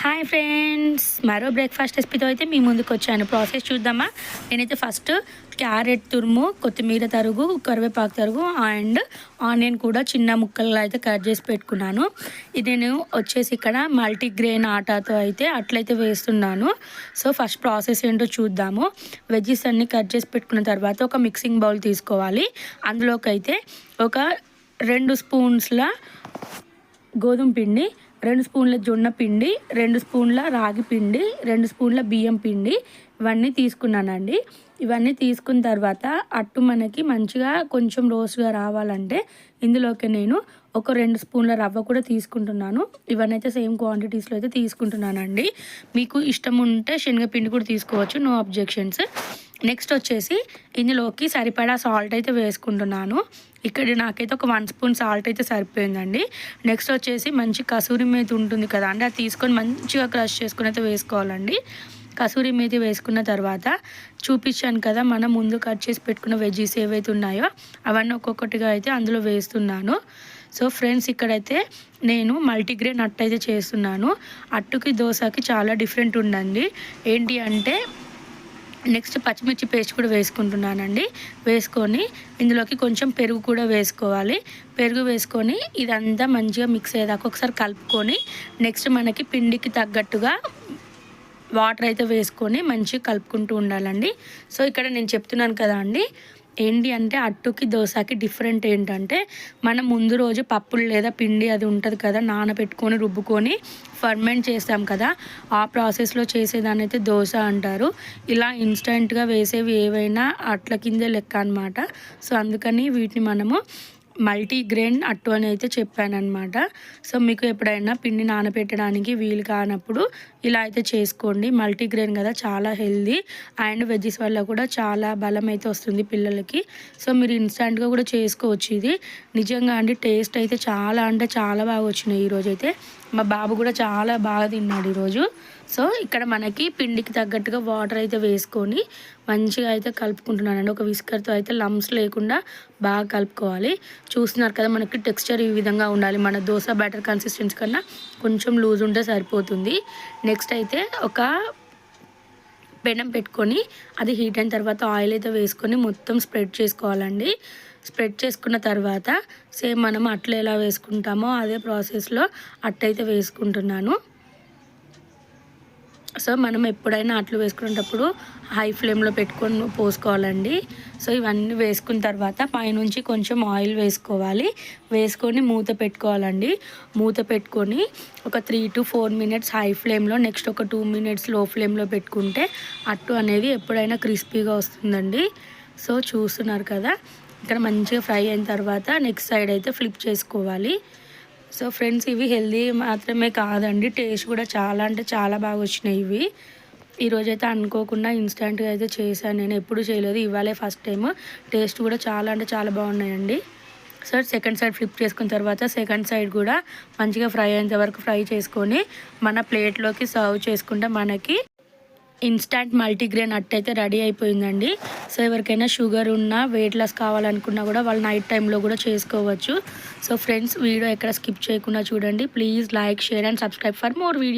Hi friends. మరో breakfast రెసిపీతో అయితే మీ ముందుకు వచ్చాను. ప్రాసెస్ చూద్దామా? నేనైతే ఫస్ట్ క్యారెట్ తురుము కొత్తిమీర తరుగు కరివేపాకు తరుగు అండ్ ఆనియన్ కూడా చిన్న ముక్కలు అయితే కట్ చేసి పెట్టుకున్నాను. ఇది నేను వచ్చేసి ఇక్కడ మల్టీగ్రెయిన్ ఆటాతో అయితే అట్లయితే వేస్తున్నాను. సో ఫస్ట్ ప్రాసెస్ ఏంటో చూద్దాము. వెజ్జెస్ అన్నీ కట్ చేసి పెట్టుకున్న తర్వాత ఒక మిక్సింగ్ బౌల్ తీసుకోవాలి. అందులోకి అయితే ఒక రెండు స్పూన్స్ల గోధుమ పిండి రెండు స్పూన్ల జొన్న పిండి రెండు స్పూన్ల రాగి పిండి రెండు స్పూన్ల బియ్యం పిండి ఇవన్నీ తీసుకున్నానండి. ఇవన్నీ తీసుకున్న తర్వాత అట్టు మనకి మంచిగా కొంచెం రోస్ట్గా రావాలంటే ఇందులోకి నేను ఒక రెండు స్పూన్ల రవ్వ కూడా తీసుకుంటున్నాను. ఇవన్నైతే సేమ్ క్వాంటిటీస్లో అయితే తీసుకుంటున్నానండి. మీకు ఇష్టం ఉంటే శనగపిండి కూడా తీసుకోవచ్చు. No objections. నెక్స్ట్ వచ్చేసి ఇందులోకి సరిపడా సాల్ట్ అయితే వేసుకుంటున్నాను. ఇక్కడ నాకైతే ఒక వన్ స్పూన్ సాల్ట్ అయితే సరిపోయిందండి. నెక్స్ట్ వచ్చేసి మంచి కసూరి మేతి ఉంటుంది కదా అండి అది తీసుకొని మంచిగా క్రష్ చేసుకుని అయితే వేసుకోవాలండి. కసూరి మేతి వేసుకున్న తర్వాత చూపించాను కదా మనం ముందు కట్ చేసి పెట్టుకున్న వెజ్జీస్ ఏవైతే ఉన్నాయో అవన్నీ ఒక్కొక్కటిగా అయితే అందులో వేస్తున్నాను. సో ఫ్రెండ్స్ ఇక్కడైతే నేను మల్టీగ్రెయిన్ అట్టు అయితే చేస్తున్నాను. అట్టుకి దోశకి చాలా డిఫరెంట్ ఉందండి. ఏంటి అంటే నెక్స్ట్ పచ్చిమిర్చి పేస్ట్ కూడా వేసుకుంటున్నానండి. వేసుకొని ఇందులోకి కొంచెం పెరుగు కూడా వేసుకోవాలి. పెరుగు వేసుకొని ఇదంతా మంచిగా మిక్స్ అయ్యేదాకా ఒకసారి కలుపుకొని నెక్స్ట్ మనకి పిండికి తగ్గట్టుగా వాటర్ అయితే వేసుకొని మంచిగా కలుపుకుంటూ ఉండాలండి. సో ఇక్కడ నేను చెప్తున్నాను కదా అండి. ఏంటి అంటే అట్టుకి దోశకి డిఫరెంట్ ఏంటంటే మనం ముందు రోజు పప్పులు లేదా పిండి అది ఉంటుంది కదా నానబెట్టుకొని రుబ్బుకొని ఫర్మెంట్ చేస్తాం కదా ఆ ప్రాసెస్లో చేసేదాన్ని అయితే దోశ అంటారు. ఇలా ఇన్స్టెంట్గా వేసేవి ఏవైనా అట్ల కిందే లెక్క అనమాట సో అందుకని వీటిని మనము మల్టీగ్రెయిన్ అట్టు అని అయితే చెప్పానమాట సో మీకు ఎప్పుడైనా పిండి నానబెట్టడానికి వీలు కానప్పుడు ఇలా అయితే చేసుకోండి. మల్టీగ్రెయిన్ కదా చాలా హెల్దీ. అండ్ వెజ్జెస్ వల్ల కూడా చాలా బలం అయితే వస్తుంది పిల్లలకి. సో మీరు ఇన్స్టాంట్గా కూడా చేసుకోవచ్చు ఇది. నిజంగా అండి టేస్ట్ అయితే చాలా అంటే చాలా బాగా వచ్చినాయి ఈరోజు అయితే మా బాబు కూడా చాలా బాగా తిన్నాడు ఈరోజు. సో ఇక్కడ మనకి పిండికి తగ్గట్టుగా వాటర్ అయితే వేసుకొని మంచిగా అయితే కలుపుకుంటున్నానండి. ఒక విస్కర్తో అయితే లమ్స్ లేకుండా బాగా కలుపుకోవాలి. చూస్తున్నారు కదా మనకి టెక్స్చర్ ఈ విధంగా ఉండాలి. మన దోశ బ్యాటర్ కన్సిస్టెన్సీ కన్నా కొంచెం లూజ్ ఉంటే సరిపోతుంది. నెక్స్ట్ అయితే ఒక పెనం పెట్టుకొని అది హీట్ అయిన తర్వాత ఆయిల్ అయితే వేసుకొని మొత్తం స్ప్రెడ్ చేసుకోవాలండి. స్ప్రెడ్ చేసుకున్న తర్వాత సేమ్ మనం అట్లా ఎలా వేసుకుంటామో అదే ప్రాసెస్లో అట్టయితే వేసుకుంటున్నాను. సో మనం ఎప్పుడైనా అట్లు వేసుకునేటప్పుడు హై ఫ్లేమ్లో పెట్టుకొని పోసుకోవాలండి. సో ఇవన్నీ వేసుకున్న తర్వాత పైనుంచి కొంచెం ఆయిల్ వేసుకోవాలి. వేసుకొని మూత పెట్టుకోవాలండి. మూత పెట్టుకొని ఒక three to four minutes high ఫ్లేమ్లో నెక్స్ట్ ఒక టూ మినిట్స్లో ఫ్లేమ్లో పెట్టుకుంటే అట్టు అనేది ఎప్పుడైనా క్రిస్పీగా వస్తుందండి. సో చూస్తున్నారు కదా ఇక్కడ మంచిగా ఫ్రై అయిన తర్వాత నెక్స్ట్ సైడ్ అయితే ఫ్లిప్ చేసుకోవాలి. సో ఫ్రెండ్స్ ఇవి హెల్దీ మాత్రమే కాదండి. టేస్ట్ కూడా చాలా అంటే చాలా బాగా వచ్చినాయి ఇవి. ఈరోజు అయితే అనుకోకుండా ఇన్స్టెంట్గా అయితే చేశాను. నేను ఎప్పుడు చేయలేదు. ఇవాళే ఫస్ట్ టైం టేస్ట్ కూడా చాలా అంటే చాలా బాగున్నాయండి. సో సెకండ్ సైడ్ ఫ్లిప్ చేసుకున్న తర్వాత సెకండ్ సైడ్ కూడా మంచిగా ఫ్రై అయ్యేంత వరకు ఫ్రై చేసుకొని మన ప్లేట్లోకి సర్వ్ చేసుకుంటే మనకి ఇన్స్టాంట్ మల్టీగ్రెయిన్ అట్టయితే రెడీ అయిపోయిందండి. సో ఎవరికైనా షుగర్ ఉన్నా వెయిట్ లాస్ కావాలనుకున్నా కూడా వాళ్ళు నైట్ టైంలో కూడా చేసుకోవచ్చు. సో ఫ్రెండ్స్ వీడియో ఎక్కడ స్కిప్ చేయకుండా చూడండి. Please like share and subscribe for more video